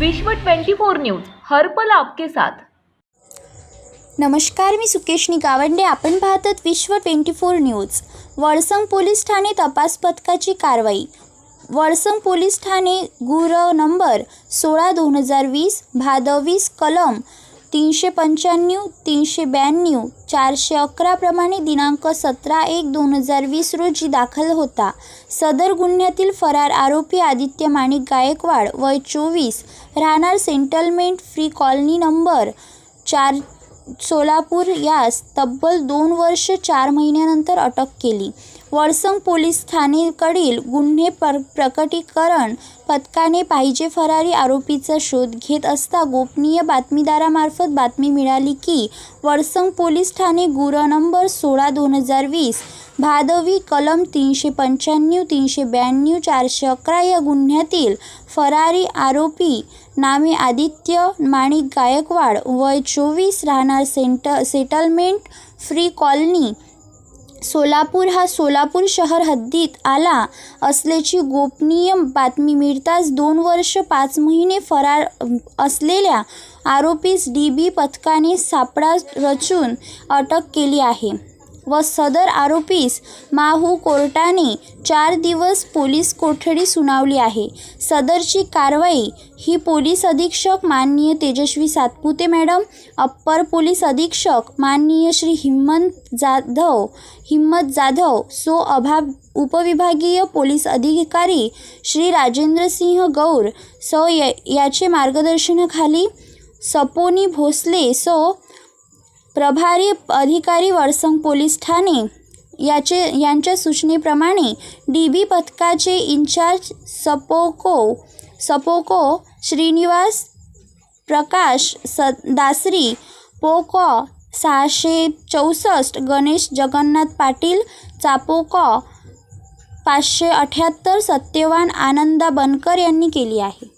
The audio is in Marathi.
विश्व 24 न्यूज हरपल आपके साथ. नमस्कार मी सुकेशनी गावंडे आपण पाहतात Vishwa twenty four news. Valsang police Thane तपास पथकाची कारवाई. वळसंग पोलीस ठाणे गुर नंबर सोळा दोन हजार वीस भादवीस कलम तीनशे पंच्याण्णव तीनशे ब्याण्णव चारशे अकराप्रमाणे दिनांक सतरा एक दोन हजार वीस रोजी दाखल होता. सदर गुन्ह्यातील फरार आरोपी आदित्य माणिक गायकवाड वय चोवीस राहणार सेंटलमेंट फ्री कॉलनी नंबर चार सोलापूर यास तब्बल दोन वर्ष चार महिन्यानंतर अटक केली. वळसंग पोलीस ठाणेकडील गुन्हे प्र प्रकटीकरण पथकाने पाहिजे फरारी आरोपीचा शोध घेत असता गोपनीय बातमीदारामार्फत बातमी मिळाली की वळसंग पोलीस ठाणे गुर नंबर सोळा दोन हजार वीस भादवी कलम तीनशे पंच्याण्णव तीनशे ब्याण्णव चारशे अकरा या गुन्ह्यातील फरारी आरोपी नामे आदित्य माणिक गायकवाड वय चोवीस राहणार saint settlement free colony. Solapur हा सोलापूर शहर हद्दीत आला असल्याची गोपनीय बातमी मिळताच दोन वर्ष पाच महिने फरार असलेल्या आरोपीस डी बी पथकाने सापळा रचून अटक केली आहे. व सदर आरोपीस माहू कोर्टाने चार दिवस पोलीस कोठडी सुनावली आहे. सदरची कारवाई ही पोलीस अधीक्षक माननीय Tejaswi Satpute madam upper police अधीक्षक माननीय श्री हिम्मत जाधव हिम्मत जाधव सो अभाव उपविभागीय पोलीस अधिकारी श्री राजेंद्र सिंह गौर सो याचे मार्गदर्शनाखाली सपोनी भोसले सो प्रभारी अधिकारी वरसंग पोलीस ठाणे याचे यांच्या सूचनेप्रमाणे डी बी पथकाचे इन्चार्ज सपोको सपोको श्रीनिवास प्रकाश स दासरी पोको सहाशे चौसष्ट गणेश जगन्नाथ पाटील चापोको पाचशे अठ्याहत्तर सत्यवान आनंदा बनकर यांनी केली आहे.